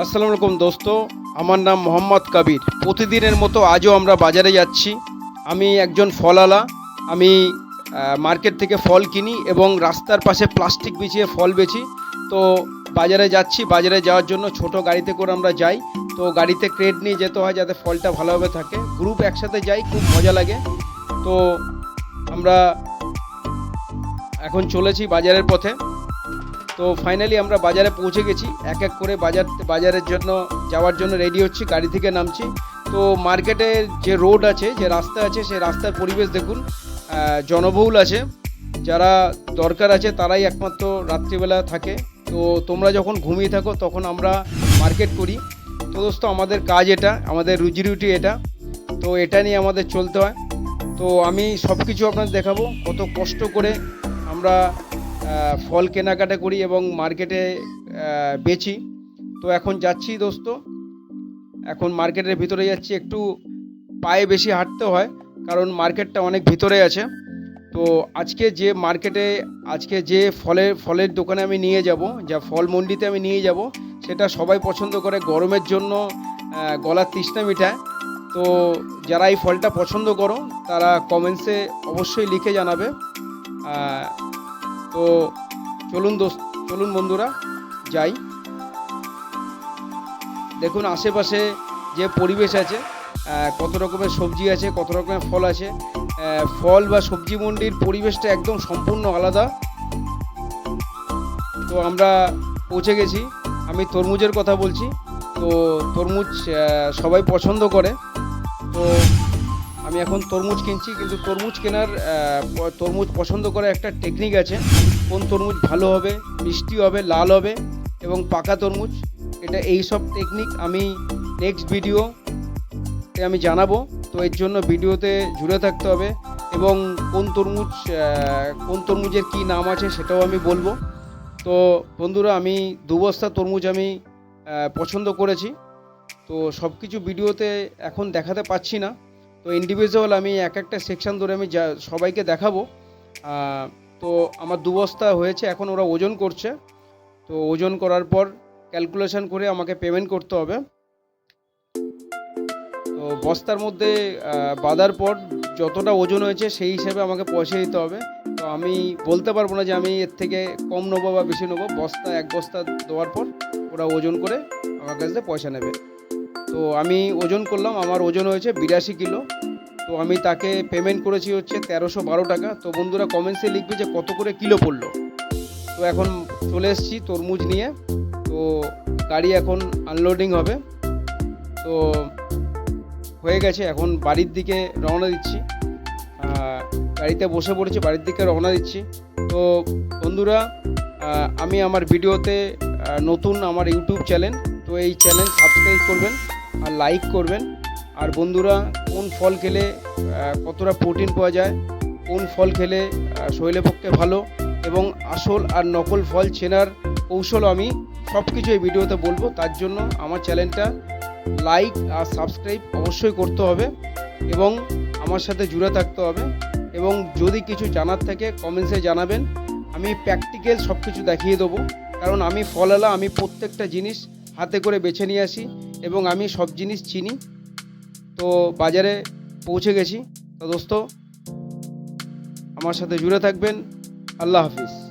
আসসালামু আলাইকুম দোস্ত। আমার নাম মোহাম্মদ কাবির। প্রতিদিনের মতো আজও আমরা বাজারে যাচ্ছি। আমি একজন ফলওয়ালা আমি মার্কেট থেকে ফল কিনি এবং রাস্তার পাশে প্লাস্টিক বিছিয়ে ফল বেচি। তো বাজারে যাচ্ছি। বাজারে যাওয়ার জন্য ছোট গাড়িতে করে আমরা যাই। তো গাড়িতে ক্রেড নিয়ে যেতে হয় যাতে ফলটা ভালোভাবে থাকে। গ্রুপ একসাথে যাই, খুব মজা লাগে। তো আমরা এখন চলেছি বাজারের পথে। তো ফাইনালি আমরা বাজারে পৌঁছে গেছি। এক এক করে বাজার, বাজারের জন্য, যাওয়ার জন্য রেডি হচ্ছি, গাড়ি থেকে নামছি। তো মার্কেটের যে রোড আছে, যে রাস্তা আছে, সেই রাস্তার পরিবেশ দেখুন জনবহুল আছে। যারা দরকার আছে, তারাই একমাত্র রাত্রিবেলা থাকে। তো তোমরা যখন ঘুমিয়ে থাকো, তখন আমরা মার্কেট করি। তো দোস্ত, আমাদের কাজ এটা, আমাদের রুজি রুটি এটা। তো এটা নিয়ে আমাদের চলতে হয়। তো আমি সব কিছু আপনাদের দেখাবো, কত কষ্ট করে আমরা ফল কেনাকাটা করি এবং মার্কেটে বেচি। তো এখন যাচ্ছি দোস্ত। এখন মার্কেটের ভিতরে যাচ্ছি, একটু পায়ে বেশি হাঁটতে হয়, কারণ মার্কেটটা অনেক ভিতরে আছে। তো আজকে যে মার্কেটে, আজকে যে ফলের ফলের দোকানে আমি নিয়ে যাব, যা ফল মন্ডিতে আমি নিয়ে যাব, সেটা সবাই পছন্দ করে গরমের জন্য গলার তৃষ্ণা মিঠায় তো যারা এই ফলটা পছন্দ করো, তারা কমেন্টসে অবশ্যই লিখে জানাবে। তো চলুন দোস্ত, চলুন বন্ধুরা, যাই। দেখুন, আশেপাশে যে পরিবেশ আছে কত রকমের সবজি আছে, কত রকমের ফল আছে ফল বা সবজি মন্ডির পরিবেশটা একদম সম্পূর্ণ আলাদা। তো আমরা পৌঁছে গেছি। আমি তরমুজের কথা বলছি, তো তরমুজ সবাই পছন্দ করে। তো আমি এখন তরমুজ কিনছি, কিন্তু তরমুজ কেনার তরমুজ পছন্দ করার একটা টেকনিক আছে। কোন তরমুজ ভালো হবে, মিষ্টি হবে, লাল হবে এবং পাকা তরমুজ, এটা এই সব টেকনিক আমি নেক্সট ভিডিও আমি জানাব। তো এর জন্য ভিডিওতে জুড়ে থাকতে হবে এবং কোন তরমুজ কোন তরমুজের কী নাম আছে সেটাও আমি বলব। তো বন্ধুরা, আমি দু বস্তা তরমুজ আমি পছন্দ করেছি। তো সব কিছু ভিডিওতে এখন দেখাতে পাচ্ছি না। তো ইন্ডিভিজুয়াল আমি এক একটা সেকশন ধরে আমি যা সবাইকে দেখাবো। তো আমার দু বস্তা হয়েছে, এখন ওরা ওজন করছে। তো ওজন করার পর ক্যালকুলেশন করে আমাকে পেমেন্ট করতে হবে। তো বস্তার মধ্যে বাঁধার পর যতটা ওজন হয়েছে সেই হিসেবে আমাকে পয়সা দিতে হবে। তো আমি বলতে পারব না যে আমি এর থেকে কম নেব বা বেশি নেব। বস্তা, এক বস্তা দেওয়ার পর ওরা ওজন করে আমার কাছ পয়সা নেবে। তো আমি ওজন করলাম, আমার ওজন হয়েছে বিরাশি কিলো। তো আমি তাকে পেমেন্ট করেছি হচ্ছে তেরোশো বারো টাকা। তো বন্ধুরা কমেন্টসে লিখবে যে কত করে কিলো পড়ল। তো এখন চলে এসেছি তরমুজ নিয়ে। তো গাড়ি এখন আনলোডিং হবে। তো হয়ে গেছে, এখন বাড়ির দিকে রওনা দিচ্ছি। গাড়িতে বসে পড়েছি, বাড়ির দিকে রওনা দিচ্ছি। তো বন্ধুরা আমি আমার ভিডিওতে নতুন আমার ইউটিউব চ্যানেল তো এই চ্যানেল সাবস্ক্রাইব করবেন। আর লাইক করবেন। আর বন্ধুরা, কোন ফল খেলে কতটা প্রোটিন পাওয়া যায়, কোন ফল খেলে শরীরের পক্ষে ভালো এবং আসল আর নকল ফল চেনার কৌশল আমি সব কিছু এই ভিডিওতে বলব। তার জন্য আমার চ্যানেলটা লাইক আর সাবস্ক্রাইব অবশ্যই করতে হবে এবং আমার সাথে জুড়ে থাকতে হবে এবং যদি কিছু জানার থাকে কমেন্টসে জানাবেন। আমি প্র্যাকটিক্যাল সব কিছু দেখিয়ে দেবো। কারণ আমি ফলওয়ালা আমি প্রত্যেকটা জিনিস হাতে করে বেছে নিয়ে আসি। এবং আমি সব জিনিস চিনি। তো বাজারে পৌঁছে গেছি। তো দোস্ত, আমার সাথে জুড়ে থাকবেন। আল্লাহ হাফিজ।